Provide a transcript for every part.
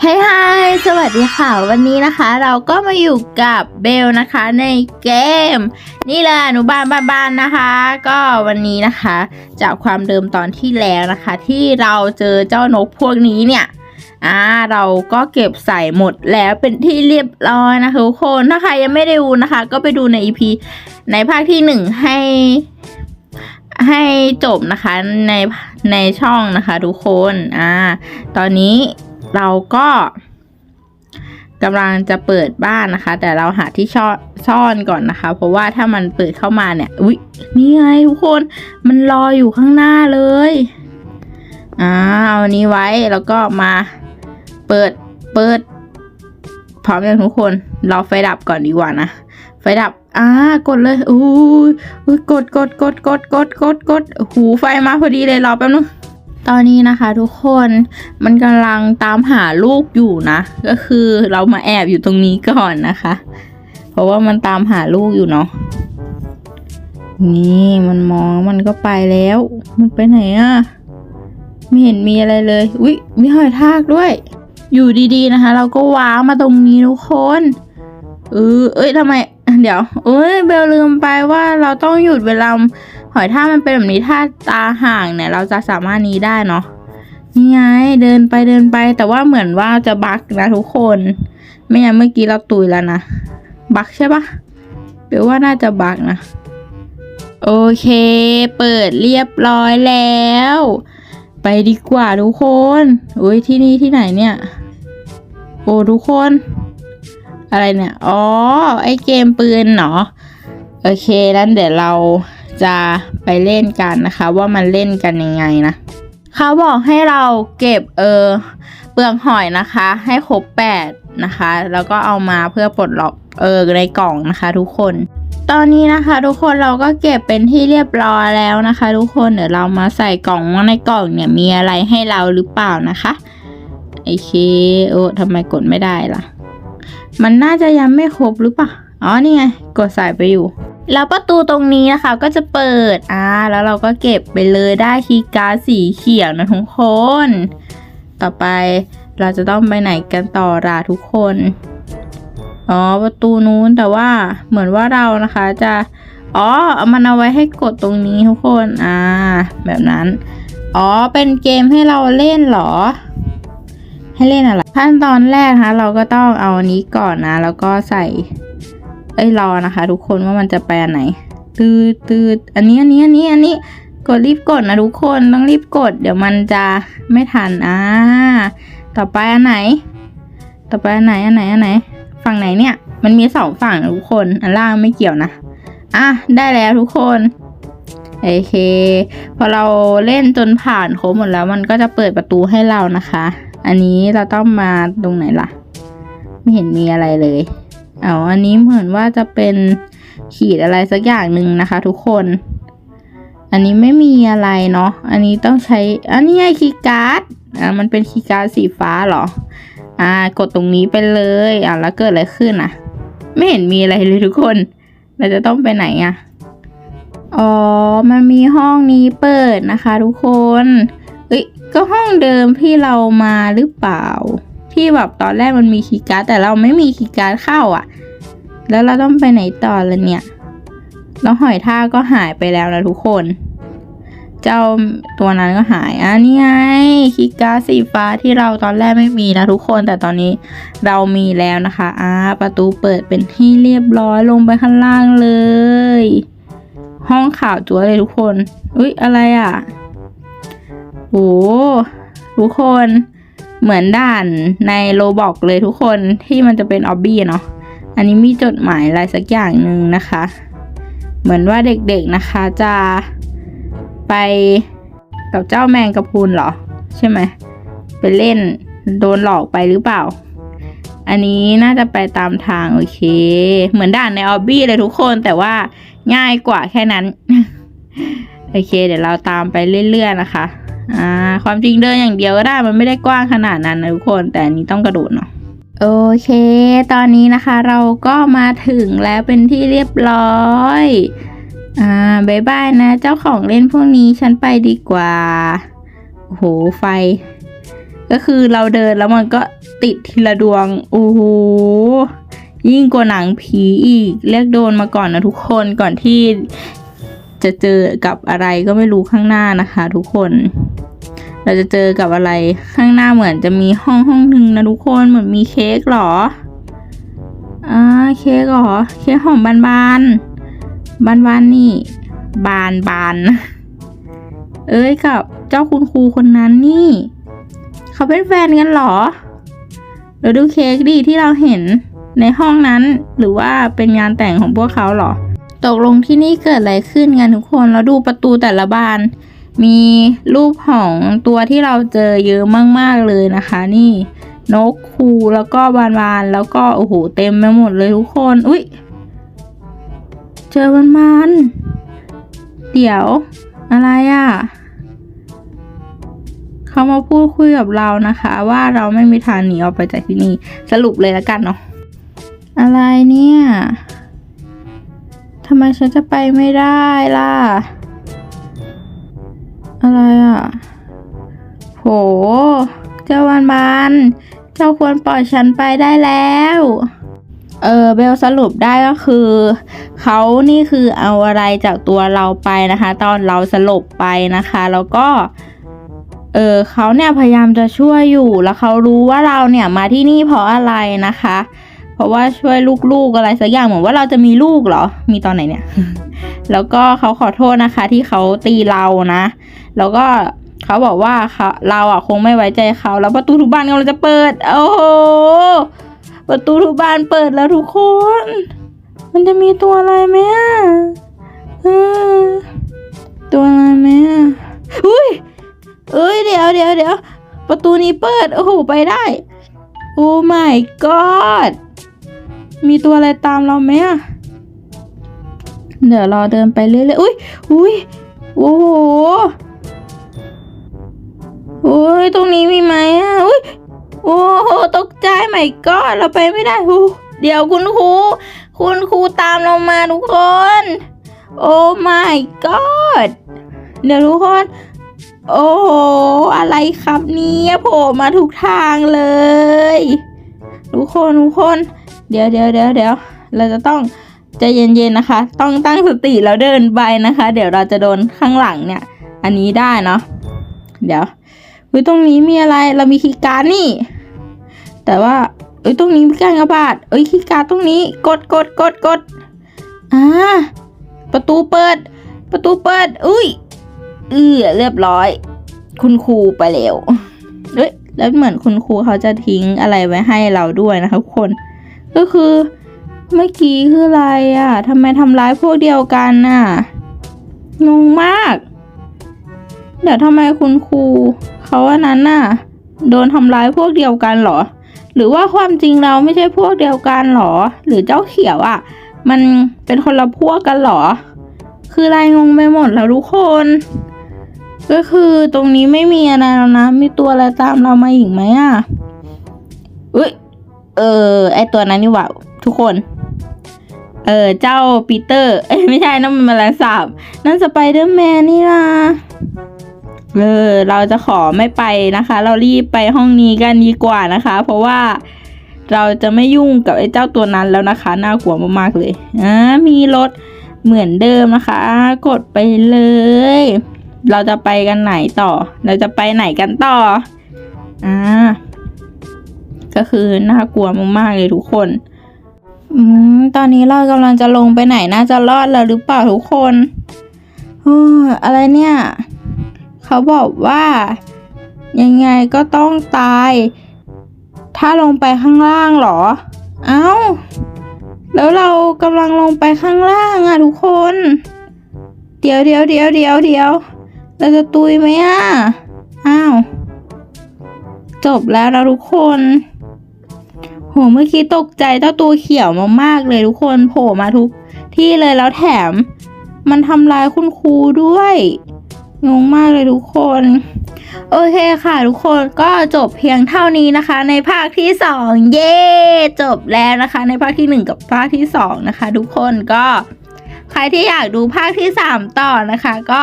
เฮ้ยฮายสวัสดีค่ะ วันนี้นะคะเราก็มาอยู่กับเบลนะคะในเกม นี่เลยอนุบาลบ้านๆนะคะ ก็วันนี้นะคะ จากความเดิมตอนที่แล้วนะคะ ที่เราเจอเจ้านกพวกนี้เนี่ยอ่าเราก็เก็บใส่หมดแล้วเป็นที่เรียบร้อยนะคะทุกคนถ้าใครยังไม่ได้ดูนะคะ ก็ไปดูใน EP ในภาคที่หนึ่งให้ ให้จบนะคะในในช่องนะคะทุกคนอ่าตอนนี้ เราก็กำลังจะเปิดบ้านนะคะ แต่เราหาที่ซ่อนซ่อนก่อนนะคะ เพราะว่าถ้ามันเปิดเข้ามาเนี่ยอุ๊ยนี่ไงทุกคนมันรออยู่ข้างหน้าเลยอ่าเอานี้ไว้แล้วก็มาเปิดเปิด พร้อมยังทุกคนเราไฟดับก่อนดีกว่านะไฟดับอ่ากดเลยอู้ยกดกดกดกดกดกดกดหูไฟมาพอดีเลยรอแป๊บนึง ตอนนี้นะคะทุกคนมันกำลังตามหาลูกอยู่นะ ก็คือเรามาแอบอยู่ตรงนี้ก่อนนะคะ เพราะว่ามันตามหาลูกอยู่เนาะนี่มันมองมันก็ไปแล้ว มันไปไหนอะไม่เห็นมีอะไรเลยอุ๊ยมีหอยทากด้วย อยู่ดีๆนะคะ เราก็ว้ามาตรงนี้ทุกคนเออเอ้ยทำไม เดี๋ยวเอ้ยเบลลืมไปว่าเราต้องหยุดเวลา อยทามันเป็นแบบนี้ถ้าตาห่างเนี่ย เราจะสามารถนี้ได้เนาะนี่ไงเดินไปเดินไป แต่ว่าเหมือนว่าจะบักนะทุกคน ไม่งั้นเมื่อกี้เราตุยแล้วนะบักใช่ปะเบลว่าน่าจะบักนะ โอเค เปิดเรียบร้อยแล้ว ไปดีกว่าทุกคนอุ้ยที่นี่ที่ไหนเนี่ย โอ้ทุกคน อะไรเนี่ย อ๋อ ไอเกมปืนเนาะโอเคนั้นเดี๋ยวเรา จะไปเล่นกันนะคะ ว่ามันเล่นกันยังไงนะเขาบอกให้เราเก็บเออเปลือกหอยนะคะ ให้ครบแปดนะคะ แล้วก็เอามาเพื่อปลดล็อกเออในกล่องนะคะทุกคน ตอนนี้นะคะ ทุกคนเราก็เก็บเป็นที่เรียบร้อยแล้วนะคะ ทุกคนเดี๋ยวเรามาใส่กล่องว่าในกล่องเนี่ยมีอะไรให้เราหรือเปล่านะคะโอเคโอ้ทำไมกดไม่ได้ล่ะ มันน่าจะยังไม่ครบหรือเปล่าอ๋อนี่ไง กดใส่ไปอยู่ แล้วประตูตรงนี้นะคะก็จะเปิดอ่าแล้วเราก็เก็บไปเลยได้คีย์การ์ดสีเขียวนะทุกคน ต่อไปเราจะต้องไปไหนกันต่อล่ะทุกคนอ๋อประตูนู้นแต่ว่าเหมือนว่าเรานะคะจะอ๋อเอามันเอาไว้ให้กดตรงนี้ทุกคนอ่าแบบนั้นอ๋อเป็นเกมให้เราเล่นเหรอ ให้เล่นอะไรขั้นตอนแรกนะคะเราก็ต้องเอาอันนี้ก่อนนะ แล้วก็ใส่ เอ้ยรอนะคะ ทุกคนว่ามันจะไปอันไหน ตืดตืดอันนี้อันนี้อันนี้อันนี้กดรีบกดนะทุกคนต้องรีบกด เดี๋ยวมันจะไม่ทันอ่าต่อไปอันไหน ต่อไปอันไหนอันไหนอันไหน ฝั่งไหนเนี่ย มันมีสองฝั่งทุกคนอันล่างไม่เกี่ยวนะอะได้แล้วทุกคนโอเค พอเราเล่นจนผ่านครบหมดแล้ว มันก็จะเปิดประตูให้เรานะคะ อันนี้เราต้องมาตรงไหนล่ะ ไม่เห็นมีอะไรเลย เอาอันนี้เหมือนว่าจะเป็นขีดอะไรสักอย่างหนึ่งนะคะ ทุกคน อันนี้ไม่มีอะไรเนาะ อันนี้ต้องใช้ อันนี้ไงคีย์การ์ด อ่า มันเป็นคีย์การ์ดสีฟ้าเหรอ อ่า กดตรงนี้ไปเลย อ่าแล้วเกิดอะไรขึ้นอะ ไม่เห็นมีอะไรเลยทุกคน เราจะต้องไปไหนอะ อ๋อ มันมีห้องนี้เปิดนะคะ ทุกคน เอ้ย ก็ห้องเดิมที่เรามาหรือเปล่า ที่แบบตอนแรกมันมีคีย์การ์ดแต่เราไม่มีคีย์การ์ดเข้าอะ แล้วเราต้องไปไหนต่อละเนี่ย แล้วหอยท่ากก็หายไปแล้วนะทุกคน เจ้าตัวนั้นก็หายอะนี่ไงคีย์การ์ดสีฟ้าที่เราตอนแรกไม่มีนะทุกคนแต่ตอนนี้เรามีแล้วนะคะอ่าประตูเปิดเป็นที่เรียบร้อยลงไปข้างล่างเลย ห้องข่าวจัวเลยทุกคน อุ๊ยอะไรอะโอ้ทุกคน เหมือนด่านในโลบอกเลยทุกคนที่มันจะเป็นออบบี้เนาะอันนี้มีจดหมายอะไรสักอย่างหนึ่งนะคะ เหมือนว่าเด็กๆนะคะจะไปกับเจ้าแมงกะพรุนเหรอ ใช่ไหมไปเล่นโดนหลอกไปหรือเปล่า อันนี้น่าจะไปตามทางโอเค เหมือนด่านในออบบี้เลยทุกคนแต่ว่าง่ายกว่าแค่นั้น โอเค เดี๋ยวเราตามไปเรื่อยๆนะคะ อ่า ความจริงเดินอย่างเดียวก็ได้มันไม่ได้กว้างขนาดนั้นนะทุกคนแต่อันนี้ต้องกระโดดเนาะโอเค ตอนนี้นะคะเราก็มาถึงแล้วเป็นที่เรียบร้อย อ่าบายบายนะ เจ้าของเล่นพวกนี้ฉันไปดีกว่า โอ้โห ไฟ ก็คือเราเดินแล้วมันก็ติดทีละดวง โอ้โห ยิ่งกว่าหนังผีอีกเรียกโดนมาก่อนนะทุกคน ก่อนที่ จะเจอกับอะไรก็ไม่รู้ข้างหน้านะคะทุกคน เราจะเจอกับอะไรข้างหน้าเหมือนจะมีห้องห้องหนึ่งนะทุกคนเหมือนมีเค้กหรออ่าเค้กหรอเค้กหอมบานบานบานบานนี่ บานบานเอ้ยกับเจ้าคุณครูคนนั้นนี่ เขาเป็นแฟนกันหรอเราดูเค้กดิที่เราเห็นในห้องนั้นหรือว่าเป็นงานแต่งของพวกเขาหรอ ตกลงที่นี่เกิดอะไรขึ้นกันทุกคนแล้วดูประตูแต่ละบาน มีรูปของตัวที่เราเจอเยอะมากๆเลยนะคะ นี่ นกคูแล้วก็บานบานๆแล้วก็โอ้โหเต็มไปหมดเลยทุกคน อุ้ยเจอบานบานๆเดี๋ยวอะไรอะ่ะเขามาพูดคุยกับเรานะคะ ว่าเราไม่มีทางหนีออกไปจากที่นี่สรุปเลยแล้วกันเนาะอะไรเนี่ย ทำไมฉันจะไปไม่ได้ล่ะ อะไรอะ โห เจ้าวันบานเจ้าควรปล่อยฉันไปได้แล้ว เออเบลสรุปได้ก็คือ เขานี่คือเอาอะไรจากตัวเราไปนะคะ ตอนเราสลบไปนะคะ แล้วก็เออเขาเนี่ยพยายามจะช่วยอยู่แล้วเขารู้ว่าเราเนี่ยมาที่นี่เพราะอะไรนะคะ เพราะว่าช่วยลูกๆอะไรสักอย่างเหมือนว่าเราจะมีลูกเหรอ มีตอนไหนเนี่ย แล้วก็เขาขอโทษนะคะ ที่เขาตีเรานะ แล้วก็เขาบอกว่าเขาเราอะคงไม่ไว้ใจเขาแล้วประตูทุกบานกำลังจะเปิด โอ้โหประตูทุกบานเปิดแล้วทุกคน มันจะมีตัวอะไรไหมอะตัวอะไรไหมอะอุ้ยเอ้ยเดี๋ยวเดี๋ยวเดี๋ยวประตูนี้เปิด โอ้โห ไปได้ โอ้ my god มีตัวอะไรตามเราไหมอะเดี๋ยวรอเดินไปเรื่อยๆ อุ้ยอุ้ยโอ้โหโอ้ยตรงนี้มีไหมอะอุ้ยโอ้โหตกใจใหม่ก็เราไปไม่ได้โอ้เดี๋ยวคุณครูคุณครูตามเรามาทุกคน โอ้ my god เดี๋ยวทุกคน โอ้โหอะไรครับเนี่ยโผล่มาทุกทางเลย ทุกคนทุกคน เดี๋ยวเดี๋ยวเดี๋ยวเดี๋ยวเราจะต้องใจเย็นๆนะคะ ต้องตั้งสติแล้วเดินไปนะคะ เดี๋ยวเราจะโดนข้างหลังเนี่ย อันนี้ได้เนาะเดี๋ยวอุ้ยตรงนี้มีอะไรเรามีคีย์การ์ดนี่ แต่ว่าเอ้ยตรงนี้มีการกระบาดเอ้ยคีย์การ์ดตรงนี้กดกดกดกดอ่าประตูเปิด ประตูเปิด อุ้ยเออเรียบร้อย คุณครูไปแล้วเฮ้ยแล้วเหมือนคุณครูเขาจะทิ้งอะไรไว้ให้เราด้วยนะคะทุกคน ก็คือเมื่อกี้คืออะไรอะทำไมทำร้ายพวกเดียวกันน่ะงงมาก เดี๋ยวทำไมคุณครูเขาว่านั้นน่ะ โดนทำร้ายพวกเดียวกันเหรอ หรือว่าความจริงเราไม่ใช่พวกเดียวกันเหรอ หรือเจ้าเขียวอะ มันเป็นคนละพวกกันเหรอ คือไรงงไปหมดแล้วทุกคน ก็คือตรงนี้ไม่มีอะไรแล้วนะ มีตัวอะไรตามเรามาอีกไหมอะอุ้ย เออ ไอตัวนั้นนี่หว่าทุกคน เออ เจ้าปีเตอร์ เอ้ยไม่ใช่นั่นมันแมลงสาบนั่นสไปเดอร์แมนนี่นะเออ เราจะขอไม่ไปนะคะ เรารีบไปห้องนี้กันดีกว่านะคะ เพราะว่าเราจะไม่ยุ่งกับไอ้เจ้าตัวนั้นแล้วนะคะ น่ากลัวมากๆเลยอ่ามีรถเหมือนเดิมนะคะ กดไปเลย เราจะไปกันไหนต่อ เราจะไปไหนกันต่ออ่า ก็คือน่ากลัวมากๆเลยทุกคนอืมตอนนี้เรากำลังจะลงไปไหนน่าจะรอดแล้วหรือเปล่าทุกคนโอ้อะไรเนี่ย เขาบอกว่า ยังไงก็ต้องตาย ถ้าลงไปข้างล่างหรอ เอ้า แล้วเรากำลังลงไปข้างล่างอะทุกคน เดี๋ยวเดี๋ยวเดี๋ยวเดี๋ยวเดี๋ยวเราจะตุยไหมอะอ้าว จบแล้วนะทุกคน เมื่อกี้ตกใจเจ้าตัวเขียวมากๆเลยทุกคนโผล่มาทุกที่เลยแล้วแถม มันทำร้ายคุณครูด้วยงงมากเลยทุกคน โอเคค่ะทุกคนก็จบเพียงเท่านี้นะคะ ในภาคที่สองเย้จบแล้วนะคะ ในภาคที่หนึ่งกับภาคที่สองนะคะ ทุกคนก็ ใครที่อยากดูภาคที่สามต่อนะคะ ก็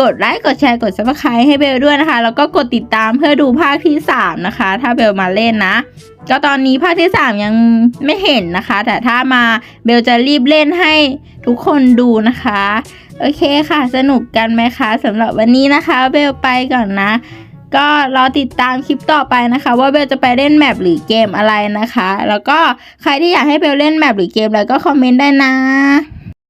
กดไลค์กดแชร์กด subscribe ให้เบลด้วยนะคะ แล้วก็กดติดตามเพื่อดูภาคที่ 3 นะคะ ถ้าเบลมาเล่นนะก็ตอนนี้ภาคที่ 3 ยังไม่เห็นนะคะ แต่ถ้ามาเบลจะรีบเล่นให้ทุกคนดูนะคะ โอเคค่ะ สนุกกันไหมคะสำหรับวันนี้นะคะ เบลไปก่อนนะ ก็รอติดตามคลิปต่อไปนะคะ ว่าเบลจะไปเล่นแมปหรือเกมอะไรนะคะ แล้วก็ใครที่อยากให้เบลเล่นแมปหรือเกมอะไรก็คอมเมนต์ได้นะ